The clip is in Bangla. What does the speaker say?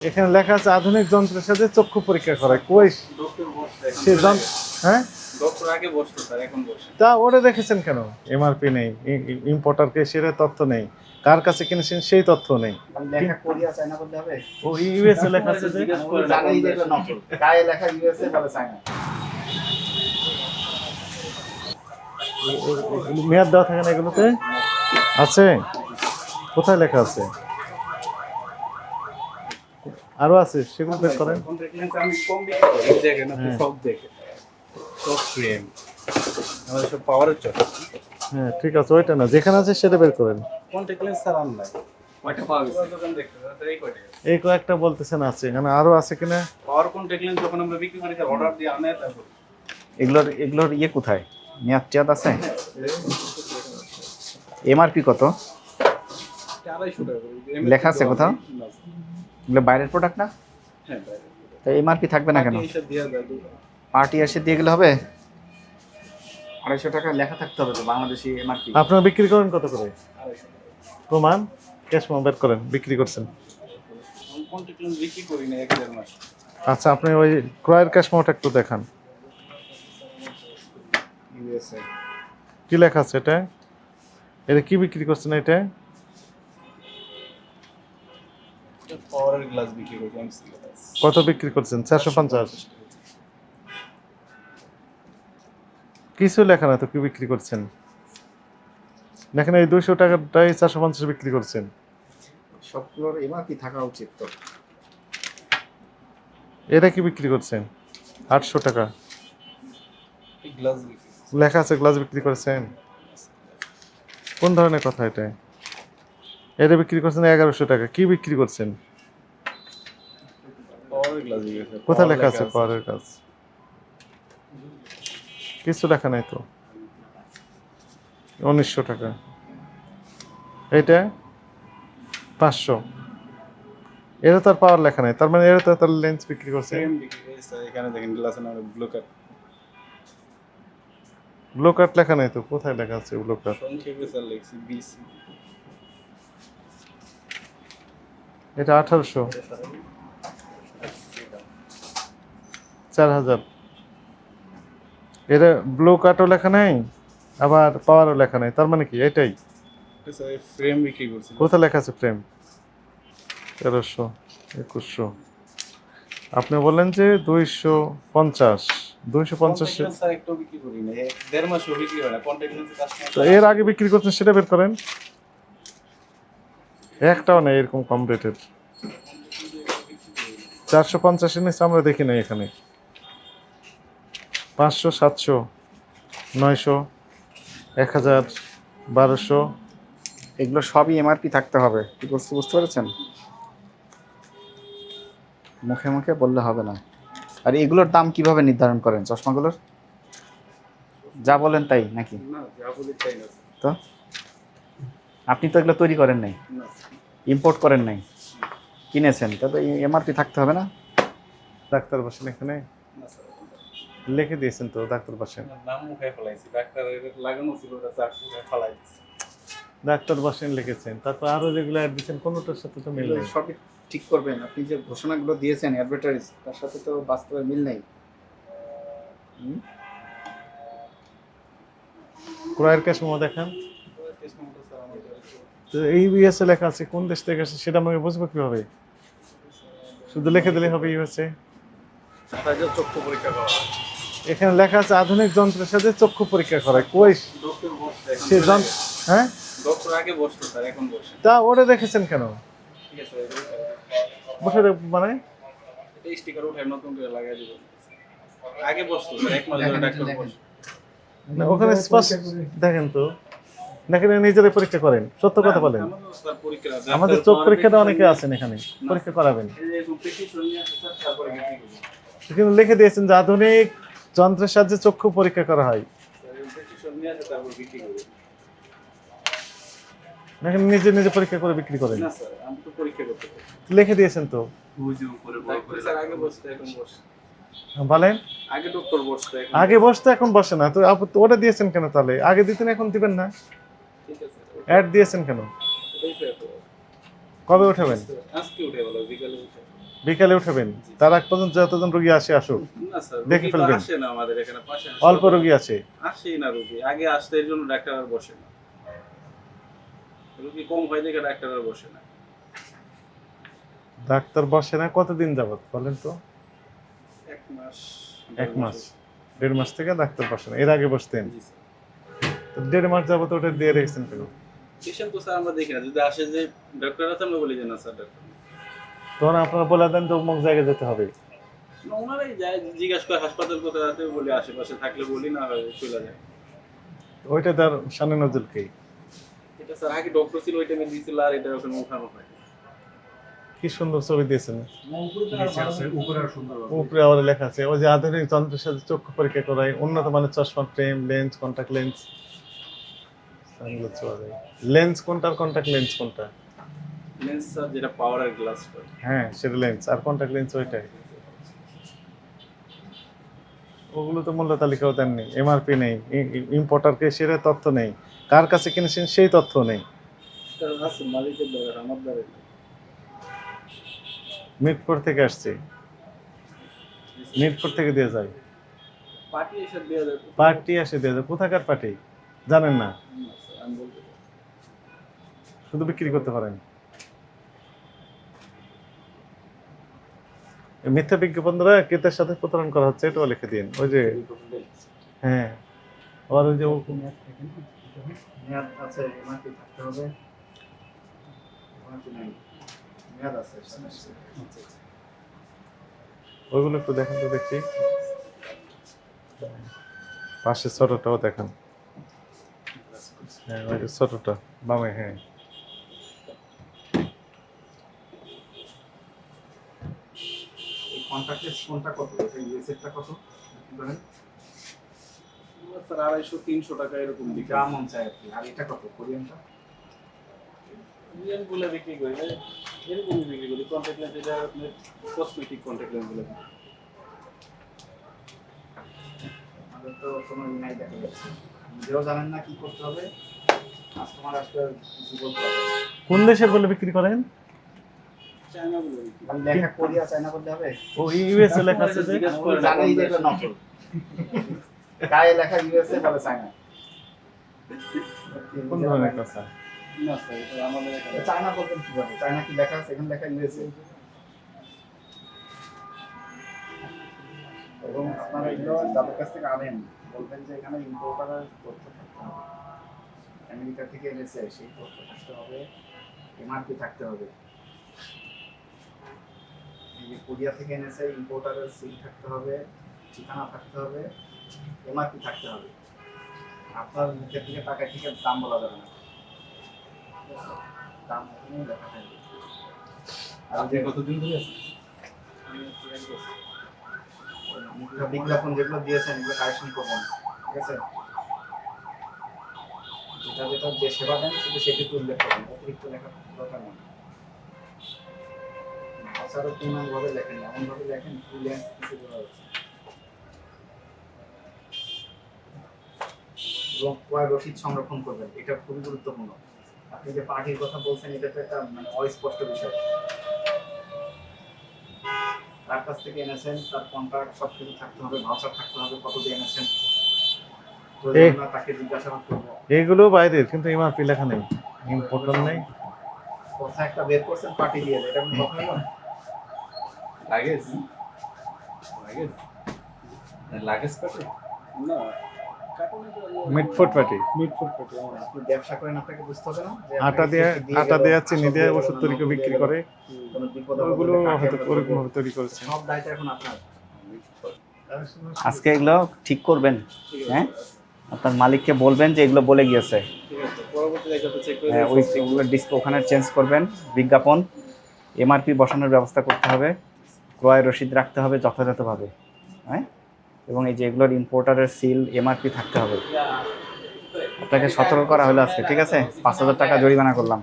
এখানে লেখা আছে আধুনিক যন্ত্রের সাথে চক্ষু পরীক্ষা করায় কই সে যন্ত্র হ্যাঁ? ডক্টর আগে বসতো স্যার এখন বসে তা ওটা দেখেছেন কেন এমআরপি নেই ইম্পোর্টারকে সেটা তথ্য নেই। কার কাছে কিনেছেন সেই তথ্য নেই। লেখা কোরিয়া চায়না বললে হবে? ও ইউএসএ লেখা আছে যে? জিজ্ঞেস করে জানেই যে এটা নকল। গায়ে লেখা ইউএসএ চায়না। মেয়াদ দেওয়া থাকে না এগুলোতে? আছে। কোথায় লেখা আছে? আরও আছে সেগুলো বের করেন। কন্ট্রাক্ট লেন্স আমি কম বিক্রি করি। এই দেখেন আপনি হ্যাঁ। সব দেখেন। সব ফ্রেম আমাদের সব পাওয়ারের চট। হ্যাঁ ঠিক আছে ওইটা না যেখানে আছে সেটা বের করেন। কন্ট্রাক্ট লেন্স স্যার অনলাইন ওইটা পাওয়া গেছে? দোকান দেখতে এই কয়টা? এই কয়েকটা বলতেছেন আছে এখানে আরও আছে কিনা? পাওয়ার কন্ট্রাক্ট লেন্স যখন আমরা বিক্রি করি অর্ডার দিয়ে আনে তারপর। এগুলোর এগুলোর ইয়ে কোথায়? মেয়াদ টেয়াদ আছে এমআরপি কত। লেখা আছে কোথাও? এগুলো বাইরের প্রোডাক্ট না? হ্যাঁ। তো এমআরপি থাকবে না কেন। পার্টি এসে দিয়ে গেলে হবে? আড়াইশো টাকা লেখা থাকতে হবে তো বাংলাদেশি এমআরপি আপনারা বিক্রি করেন কত করে। প্রমাণ? ক্যাশ বের করেন বিক্রি করছেন। বিক্রি করি না এক দেড় মাস। আচ্ছা আপনি ওই ক্রয়ের ক্যাশ একটু দেখান। কি লেখা আছে এটা? এটা কি বিক্রি করছেন এটা? পাওয়ারের গ্লাস বিক্রি করি এমসি গ্লাস কত বিক্রি করছেন? চারশো পঞ্চাশ। কিছু লেখা না তো কি বিক্রি করছেন? দেখেন এই দুইশো টাকাটাই চারশো পঞ্চাশ বিক্রি করছেন। সবগুলোর এমআরপি থাকা উচিত তো? এটা কি বিক্রি করছেন? আটশো টাকা। গ্লাস লেখা আছে গ্লাস বিক্রি করছেন? কোন ধরনের কথা এটা? এটা বিক্রি করছেন এগারোশো টাকা। কি বিক্রি করছেন পাওয়ারের গ্লাস বিক্রি করি। কোথায় লেখা আছে? পাওয়ারের কাজ। কিছু লেখা নাই তো। উনিশশো টাকা। এইটা পাঁচশো। এটা তো আর পাওয়ার লেখা নাই। তার মানে এটা তার লেন্স বিক্রি করছে। এখানে দেখেন গ্লাসের নামে ব্লু কাট ব্লু কার্ড লেখা নাই তো? কোথায় লেখা আছে ব্লু কার্ড সংক্ষেপে স্যার লিখছি বিসি এটা আঠারোশো। চার হাজার। এটা ব্লু কার্টও লেখা নাই আবার পাওয়ারও লেখা নাই তার মানে কি? এটাই। ফ্রেম বিক্রি করছি। কোথায় লেখা আছে ফ্রেম তেরোশো একুশশো। আপনি বললেন যে দুইশো পঞ্চাশ দুইশো পঞ্চাশ না না এর আগে বিক্রি করছেন সেটা বের করেন। একটাও নেই এরকম কম রেটের চারশো পঞ্চাশের নিচে আমরা দেখি নাই এখানে। পাঁচশো সাতশো নয়শো এক হাজার বারোশো। এগুলো সবই এমআরপি থাকতে হবে। কি বলছি বুঝতে পেরেছেন? মুখে মুখে বললে হবে না। আর এগুলোর দাম কীভাবে নির্ধারণ করেন চশমাগুলোর? যা বলেন তাই নাকি? না যা বলি তাই না। স্যার। তো? আপনি তো এগুলো তৈরি করেন নাই। ইম্পোর্ট করেন নাই। কিনেছেন। তবে এমআরপি থাকতে হবে না? ডাক্তার বসেন এখানে। লিখে দিয়েছেন তো ডাক্তার বসেন আপনার নাম মুখে ফেলাইছি ডাক্তার লাগানো ছিল ওটা স্যার মুখে ফেলাই ডাক্তার বসেন লিখেছেন তারপর আরও যেগুলো অ্যাড দিচ্ছেন কোনোটার সাথে তো মিল নেই সবই ঠিক করবেন আপনি যে ঘোষণাগুলো দিয়েছেন অ্যাডভার্টাইজ তার সাথে তো বাস্তবে মিল নেই? ক্রয়ের ক্যাশ মোমো দেখান। তো এই ইউএসএ লেখা আছে কোন দেশ থেকে আসে সেটা আমাকে বুঝব কীভাবে শুধু লিখে দিলে হবে ইউএসএ চক্ষু পরীক্ষা করা। এখানে লেখা আছে আধুনিক যন্ত্রের সাথে চক্ষু পরীক্ষা করায়। কই সে যন্ত্র হ্যাঁ? ডক্টর আগে বসতো স্যার এখন বসে। তা ওটা দেখেছেন কেন? ঠিক বসে মানে? স্টিকার উঠে নতুন করে লাগাই দিব। আগে বসতো এক মাস ধরে ডাক্তার না, ওখানে স্পষ্ট দেখেন তো। দেখেন নিজেরাই পরীক্ষা করেন। সত্য কথা বলেন। আমাদের চোখ পরীক্ষাটা অনেকে আছেন এখানে। পরীক্ষা করাবেন। করি কিন্তু লিখে দিয়েছেন যে আধুনিক যন্ত্রের সাহায্যে চক্ষু পরীক্ষা করা হয়। নিজে নিজে পরীক্ষা করে বিক্রি করেন? না স্যার আমি তো পরীক্ষা করতে পারি। লিখে দিয়েছেন তো? আগে বসতো এখন বসে। বলেন। আগে বসতো এখন বসতে এখন বসে না। তো আপ- তো ওটা দিয়েছেন কেন তাহলে? আগে দিতেন এখন দিবেন না? অ্যাড দিয়েছেন কেন। কবে উঠাবেন? আজকে উঠে বিকালে উঠে। বিকালে উঠাবেন। তার আগ পর্যন্ত যতজন রোগী আসে আসুক। দেখে ফেলবেন। না আমাদের এখানে পাশে অল্প রোগী আছে। আসেই না রুগী আগে আসতে এর জন্য ডাক্তার আর বসে না। রুগী কম হয় দেখে ডাক্তার আর বসে না। ডাক্তার বসে না কতদিন যাবত বলেন তো? এক মাস এক মাস। দেড় মাস থেকে ডাক্তার বসে না এর আগে বসতেন। জি তো দেড় মাস যাবত ওটা দিয়ে রেখেছেন কেন? পেশেন্ট তো স্যার আমরা দেখি না। যদি আসে যে ডাক্তার আছে আমরা বলি যে না স্যার ডক্টর তখন আপনারা বলে দেন তো অমুক জায়গায় যেতে হবে। না, ওনারাই যায় জিজ্ঞাসা করে হাসপাতাল কোথায় আছে বলি আশেপাশে থাকলে বলি না হয় চলে যায়। ওইটা তার সামনে নজরকেই এটা স্যার আগে ডক্টর ছিল ওই টাইমে দিয়েছিল আর এটা ওখানে উঠানো হয়। কি সুন্দর ছবি দিয়েছেন। উপরে সুন্দর উপরে আবার লেখা আছে ওই যে আধুনিক যন্ত্রের সাথে চক্ষু পরীক্ষা করায় উন্নত মানের চশমা frame lens contact lens lens কোনটা আর কন্টাক্ট লেন্স কোনটা? লেন্স যেটা পাওয়ার আর গ্লাস হ্যাঁ সেটা লেন্স। আর কন্টাক্ট লেন্স ওইটাই। ওগুলো তো মূল্য তালিকাও দেননি এমআরপি নেই ইম্পোর্টারকে সেটা তথ্য নেই। কার কাছে কিনেছেন সেই তথ্য নেই। মিটপুর থেকে আসছে। মিটপুর থেকে দিয়ে যায় পার্টি এসে দিয়ে যায় কোথাকার পার্টি? জানেন না। পারি। শুধু বিক্রি করতে পারেন। মিথ্যা বিজ্ঞাপন দ্বারা ক্রেতার সাথে প্রতারণ করা হচ্ছে, এটাও লিখে দিন। ওই যে হ্যাঁ। ওই যে ওইগুলো একটু দেখেন তো দেখি। পাশে ছোটটাও দেখেন। হ্যাঁ ওই যে ছোটটা, বামে হ্যাঁ। কন্ট্রাক্টের কোনটা কত? এটা ইউএসএরটা কত? বলেন। স্যার আড়াইশো তিনশো টাকা এরকম দিকে গ্রাম মন চাই আর কি। আর এটা কত? কোরিয়ানটা? রিয়েল বিক্রি করি না এরকমই বিক্রি করি। কন্ট্যাক্ট লেন্স এটা আপনার কসমেটিক কন্ট্যাক্ট লেন্স আমাদের তো কোনো ই নাই দেখা যাচ্ছে। নিজেও জানেন না কি করতে হবে। কাস্টমার আসলে কিছু বলতে হবে কোন দেশের বলে বিক্রি করেন চায়না গুলো বিক্রি খালি লেখা কোরিয়া চায়না বলতে হবে? ও ইউএসএ লেখা আছে জিজ্ঞেস করে জানি যে এটা নকল। গায়ে লেখা ইউএসএ বলে চায়না। কোন ধরনের কথা না স্যার এটা আমাদের চায়না বলবেন কীভাবে চায়না কি লেখা আছে? এখানে লেখা ইউএসএ। এবং আপনারা এগুলো যাদের কাছ থেকে আনেন বলবেন যে এখানে ইম্পোর্টারের তথ্য থাকতে হবে। আমেরিকা থেকে এনেছে সেই তথ্য থাকতে হবে। এমআরপি থাকতে হবে। কোরিয়া থেকে এনেছে ইম্পোর্টারের সিল থাকতে হবে ঠিকানা থাকতে হবে এমআরপি থাকতে হবে। আপনার মুখের দিকে টাকা ঠিক দাম বলা যাবে না। দাম লেখা থাকবে আর আপনি কতদিন ধরে আছেন? বিজ্ঞাপন যেগুলো দিয়েছেন এগুলো কারেকশন করবেন ঠিক আছে? যেটা যেটা যে সেবা দেন শুধু সেটুকু উল্লেখ করবেন। অতিরিক্ত লেখা দরকার নেই। ভাষারও লেখেন এমন ভাবে লেখেন কিছু হচ্ছে এবং ক্রয় রসিদ সংরক্ষণ করবেন এটা খুবই গুরুত্বপূর্ণ। আপনি যে পার্টির কথা বলছেন এটা তো একটা মানে অস্পষ্ট বিষয়। তার কাছ থেকে এনেছেন তার কন্ট্রাক্ট সব কিছু থাকতে হবে ভাউচার থাকতে হবে কত দিয়ে এনেছেন। তাকে জিজ্ঞাসাবাদ করব। এইগুলো বাইরের কিন্তু এমআরপি লেখা নেই ইম্পোর্টার নেই। কথা একটা বের করছেন পার্টি দিয়ে এটা হলো লাগেজ? লাগেজ? লাগেজ পেটে? না কার্টুনে তো আমি- মিটফুট পার্টি মিটফুট কার্টুন আপনি ব্যবসা করেন আপনাকে বুঝতে হবে না আটা দিয়ে আটা দিয়ে চিনি দিয়ে ওষুধ তৈরি করে বিক্রি করে। কোনো বিপদ আপদে ওগুলো হয়তো ওরকম ভাবে তৈরি করেছে। সব দায়িত্ব এখন আপনার। আজকে এগুলো ঠিক করবেন হ্যাঁ? আপনার মালিককে বলবেন যে এগুলো বলে গিয়েছে। ঠিক আছে পরবর্তীতে একটা চেক করে হ্যাঁ, ওই ওখানে চেঞ্জ করবেন বিজ্ঞাপন এমআরপি বসানোর ব্যবস্থা করতে হবে। ক্রয় রসিদ রাখতে হবে যথাযথভাবে হ্যাঁ? এবং এই যে এগুলোর ইম্পোর্টারের সিল এমআরপি থাকতে হবে। আপনাকে সতর্ক করা হলো আজকে, ঠিক আছে? পাঁচ হাজার টাকা জরিমানা করলাম।